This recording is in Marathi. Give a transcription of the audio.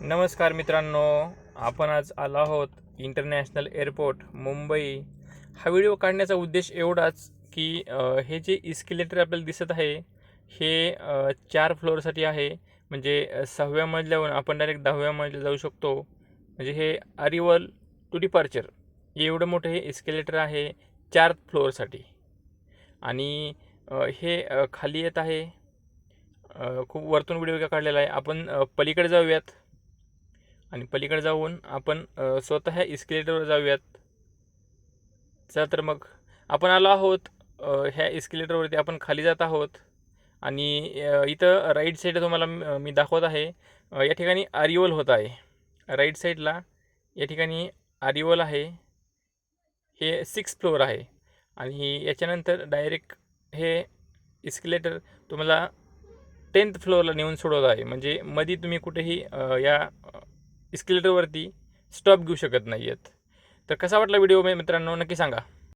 नमस्कार मित्रांनो आपण आज आलो आहोत इंटरनॅशनल एअरपोर्ट मुंबई. हा व्हिडिओ काढण्याचा उद्देश एवढाच की हे जे इस्केलेटर आपल्याला दिसत आहे हे चार फ्लोअरसाठी आहे. म्हणजे सहाव्या मजल्यावरून आपण डायरेक्ट दहाव्या मजल्या जाऊ शकतो. म्हणजे हे अरिवल टू डिपार्चर एवढं मोठं हे इस्केलेटर आहे चार फ्लोअरसाठी आणि हे खाली येत आहे. खूप वरतून व्हिडिओ काढलेला आहे. आपण पलीकडे जाऊयात. आणि पलीकडे जाऊन आपण स्वतः ह्या इस्केलेटरवर जाऊयात. चला तर मग आपण आलो आहोत ह्या इस्केलेटरवरती आपण खाली जात आहोत. आणि इथं राईट साईड तुम्हाला मी दाखवत आहे या ठिकाणी आरिवल होत आहे. राईट साईडला या ठिकाणी आरिवल आहे. हे सिक्स फ्लोअर आहे. आणि याच्यानंतर डायरेक्ट हे इस्केलेटर तुम्हाला टेन्थ फ्लोअरला नेऊन सोडवत आहे. म्हणजे मध्ये तुम्ही कुठेही या इस्किलेटरवरती स्टॉप घेऊ शकत नाही आहेत तर कसा वाटला व्हिडिओ मित्रांनो? नक्की सांगा.